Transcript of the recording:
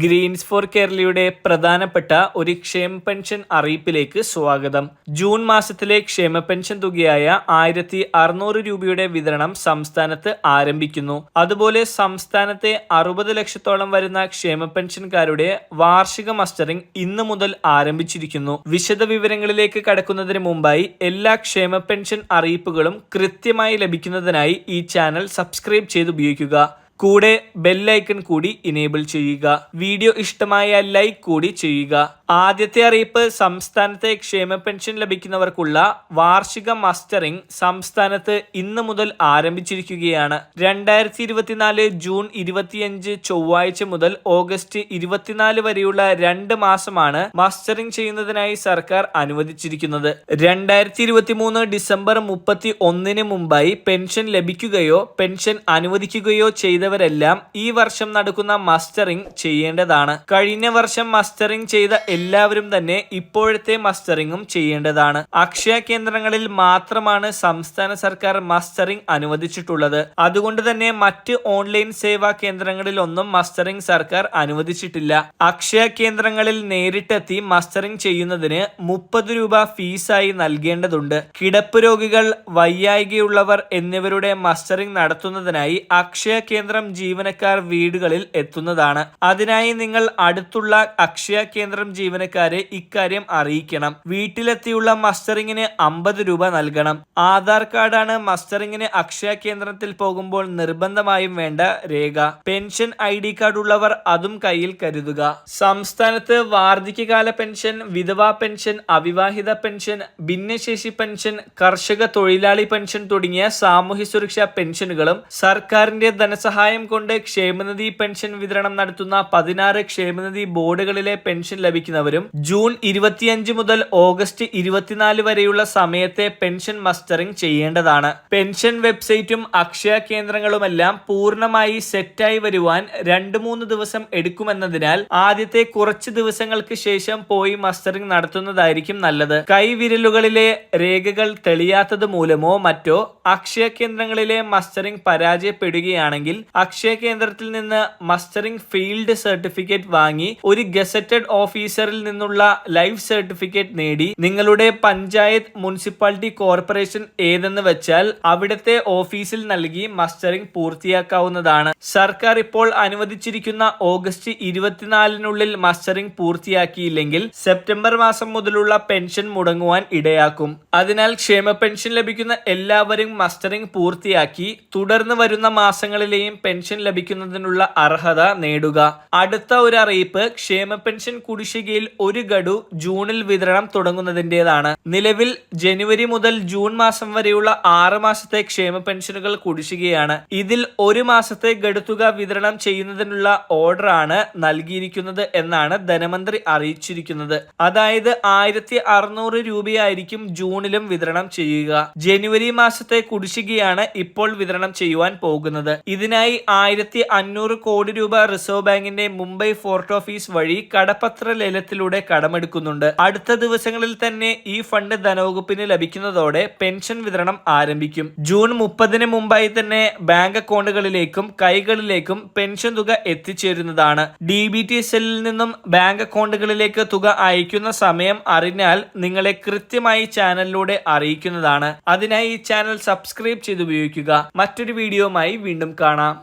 Green's four കേരളയുടെ പ്രധാനപ്പെട്ട ഒരു ക്ഷേമ പെൻഷൻ അറിയിപ്പിലേക്ക് സ്വാഗതം. ജൂൺ മാസത്തിലെ ക്ഷേമ പെൻഷൻ തുകയായ ആയിരത്തി അറുന്നൂറ് രൂപയുടെ വിതരണം സംസ്ഥാനത്ത് ആരംഭിക്കുന്നു. അതുപോലെ സംസ്ഥാനത്തെ അറുപത് ലക്ഷത്തോളം വരുന്ന ക്ഷേമ പെൻഷൻകാരുടെ വാർഷിക മസ്റ്ററിംഗ് ഇന്ന് മുതൽ ആരംഭിച്ചിരിക്കുന്നു. വിശദ വിവരങ്ങളിലേക്ക് കടക്കുന്നതിന് മുമ്പായി എല്ലാ ക്ഷേമ പെൻഷൻ അറിയിപ്പുകളും കൃത്യമായി ലഭിക്കുന്നതിനായി ഈ ചാനൽ സബ്സ്ക്രൈബ് ചെയ്ത് ഉപയോഗിക്കുക കൂടെ ബെല്ലൈക്കൺ കൂടി ഇനേബിൾ ചെയ്യുക. വീഡിയോ ഇഷ്ടമായ ലൈക്ക് കൂടി ചെയ്യുക. ആദ്യത്തെ അറിയിപ്പ് സംസ്ഥാനത്തെ ക്ഷേമ പെൻഷൻ ലഭിക്കുന്നവർക്കുള്ള വാർഷിക മസ്റ്ററിംഗ് സംസ്ഥാനത്ത് ഇന്ന് മുതൽ ആരംഭിച്ചിരിക്കുകയാണ്. രണ്ടായിരത്തി ഇരുപത്തിനാല് ജൂൺ ഇരുപത്തിയഞ്ച് ചൊവ്വാഴ്ച മുതൽ ഓഗസ്റ്റ് ഇരുപത്തിനാല് വരെയുള്ള രണ്ട് മാസമാണ് മസ്റ്ററിംഗ് ചെയ്യുന്നതിനായി സർക്കാർ അനുവദിച്ചിരിക്കുന്നത്. രണ്ടായിരത്തി ഇരുപത്തി മൂന്ന് ഡിസംബർ മുപ്പത്തി ഒന്നിന് മുമ്പായി പെൻഷൻ ലഭിക്കുകയോ പെൻഷൻ അനുവദിക്കുകയോ ചെയ്തവരെല്ലാം ഈ വർഷം നടക്കുന്ന മസ്റ്ററിംഗ് ചെയ്യേണ്ടതാണ്. കഴിഞ്ഞ വർഷം മസ്റ്ററിംഗ് ചെയ്ത എല്ലാവരും തന്നെ ഇപ്പോഴത്തെ മസ്റ്ററിംഗും ചെയ്യേണ്ടതാണ്. അക്ഷയ കേന്ദ്രങ്ങളിൽ മാത്രമാണ് സംസ്ഥാന സർക്കാർ മസ്റ്ററിംഗ് അനുവദിച്ചിട്ടുള്ളത്. അതുകൊണ്ട് തന്നെ മറ്റ് ഓൺലൈൻ സേവാ കേന്ദ്രങ്ങളിലൊന്നും മസ്റ്ററിംഗ് സർക്കാർ അനുവദിച്ചിട്ടില്ല. അക്ഷയ കേന്ദ്രങ്ങളിൽ നേരിട്ടെത്തി മസ്റ്ററിംഗ് ചെയ്യുന്നതിന് മുപ്പത് രൂപ ഫീസായി നൽകേണ്ടതുണ്ട്. കിടപ്പ് രോഗികൾ വയ്യായികയുള്ളവർ എന്നിവരുടെ മസ്റ്ററിംഗ് നടത്തുന്നതിനായി അക്ഷയ കേന്ദ്രം ജീവനക്കാർ വീടുകളിൽ എത്തുന്നതാണ്. അതിനായി നിങ്ങൾ അടുത്തുള്ള അക്ഷയ കേന്ദ്രം ജീവനക്കാരെ ഇക്കാര്യം അറിയിക്കണം. വീട്ടിലെത്തിയുള്ള മസ്റ്ററിങ്ങിന് അമ്പത് രൂപ നൽകണം. ആധാർ കാർഡാണ് മസ്റ്ററിങ്ങിന് അക്ഷയ കേന്ദ്രത്തിൽ പോകുമ്പോൾ നിർബന്ധമായും വേണ്ട രേഖ. പെൻഷൻ ഐ ഡി കാർഡ് ഉള്ളവർ അതും കയ്യിൽ കരുതുക. സംസ്ഥാനത്ത് വാർദ്ധക്യകാല പെൻഷൻ വിധവാ പെൻഷൻ അവിവാഹിത പെൻഷൻ ഭിന്നശേഷി പെൻഷൻ കർഷക തൊഴിലാളി പെൻഷൻ തുടങ്ങിയ സാമൂഹ്യ സുരക്ഷാ പെൻഷനുകളും സർക്കാരിന്റെ ധനസഹായം കൊണ്ട് ക്ഷേമനിധി പെൻഷൻ വിതരണം നടത്തുന്ന പതിനാറ് ക്ഷേമനിധി ബോർഡുകളിലെ പെൻഷൻ ലഭിക്കുന്നവരും ജൂൺ ഇരുപത്തിയഞ്ച് മുതൽ ഓഗസ്റ്റ് ഇരുപത്തിനാല് വരെയുള്ള സമയത്തെ പെൻഷൻ മസ്റ്ററിംഗ് ചെയ്യേണ്ടതാണ്. പെൻഷൻ വെബ്സൈറ്റും അക്ഷയ കേന്ദ്രങ്ങളുമെല്ലാം പൂർണമായി സെറ്റായി വരുവാൻ രണ്ട് മൂന്ന് ദിവസം എടുക്കുമെന്നതിനാൽ ആദ്യത്തെ കുറച്ച് ദിവസങ്ങൾക്ക് ശേഷം പോയി മസ്റ്ററിംഗ് നടത്തുന്നതായിരിക്കും നല്ലത്. കൈവിരലുകളിലെ രേഖകൾ തെളിയാത്തത് മൂലമോ മറ്റോ അക്ഷയ കേന്ദ്രങ്ങളിലെ മസ്റ്ററിംഗ് പരാജയപ്പെടുകയാണെങ്കിൽ അക്ഷയ കേന്ദ്രത്തിൽ നിന്ന് മസ്റ്ററിംഗ് ഫീൽഡ് സർട്ടിഫിക്കറ്റ് വാങ്ങി ഒരു ഗസറ്റഡ് ഓഫീസറിൽ നിന്നുള്ള ലൈഫ് സർട്ടിഫിക്കറ്റ് നേടി. നിങ്ങളുടെ പഞ്ചായത്ത് മുനിസിപ്പാലിറ്റി കോർപ്പറേഷൻ ഏതെന്ന് വെച്ചാൽ അവിടുത്തെ ഓഫീസിൽ നൽകി മസ്റ്ററിംഗ് പൂർത്തിയാക്കാവുന്നതാണ്. സർക്കാർ ഇപ്പോൾ അനുവദിച്ചിരിക്കുന്ന ഓഗസ്റ്റ് ഇരുപത്തിനാലിനുള്ളിൽ മസ്റ്ററിംഗ് പൂർത്തിയാക്കിയില്ലെങ്കിൽ സെപ്റ്റംബർ മാസം മുതലുള്ള പെൻഷൻ മുടങ്ങുവാൻ ഇടയാക്കും. അതിനാൽ ക്ഷേമ പെൻഷൻ ലഭിക്കുന്ന എല്ലാവരും മസ്റ്ററിംഗ് പൂർത്തിയാക്കി. തുടർന്ന് വരുന്ന മാസങ്ങളിലെയും പെൻഷൻ ലഭിക്കുന്നതിനുള്ള അർഹത നേടുക. അടുത്ത ഒരു അറിയിപ്പ് ക്ഷേമ പെൻഷൻ കുടിശ്ശികയിൽ ഒരു ഗഡു ജൂണിൽ വിതരണം തുടങ്ങുന്നതിന്റേതാണ് നിലവിൽ ജനുവരി മുതൽ ജൂൺ മാസം വരെയുള്ള ആറ് മാസത്തെ ക്ഷേമ പെൻഷനുകൾ കുടിശ്ശികയാണ്. ഇതിൽ ഒരു മാസത്തെ ഗഡുത്തുക വിതരണം ചെയ്യുന്നതിനുള്ള ഓർഡറാണ് നൽകിയിരിക്കുന്നത് എന്നാണ് ധനമന്ത്രി അറിയിച്ചിരിക്കുന്നത്. അതായത് ആയിരത്തി അറുന്നൂറ് രൂപയായിരിക്കും ജൂണിലും വിതരണം ചെയ്യുക. ജനുവരി മാസത്തെ കുടിശ്ശികയാണ് ഇപ്പോൾ വിതരണം ചെയ്യുവാൻ പോകുന്നത്. ഇതിനായി ആയിരത്തി അഞ്ഞൂറ് കോടി രൂപ റിസർവ് ബാങ്കിന്റെ മുംബൈ ഫോർട്ട് ഓഫീസ് വഴി കടപത്ര ലേലത്തിലൂടെ കടമെടുക്കുന്നുണ്ട്. അടുത്ത ദിവസങ്ങളിൽ തന്നെ ഈ ഫണ്ട് ധനവകുപ്പിന് ലഭിക്കുന്നതോടെ പെൻഷൻ വിതരണം ആരംഭിക്കും. ജൂൺ മുപ്പതിന് മുമ്പായി തന്നെ ബാങ്ക് അക്കൗണ്ടുകളിലേക്കും കൈകളിലേക്കും പെൻഷൻ തുക എത്തിച്ചേരുന്നതാണ്. ഡി ബി ടി സെല്ലിൽ നിന്നും ബാങ്ക് അക്കൗണ്ടുകളിലേക്ക് തുക അയക്കുന്ന സമയം അറിഞ്ഞാൽ നിങ്ങളെ കൃത്യമായി ചാനലിലൂടെ അറിയിക്കുന്നതാണ്. അതിനായി ഈ ചാനൽ സബ്സ്ക്രൈബ് ചെയ്ത് ഉപയോഗിക്കുക മറ്റൊരു വീഡിയോയുമായി വീണ്ടും കാണാം.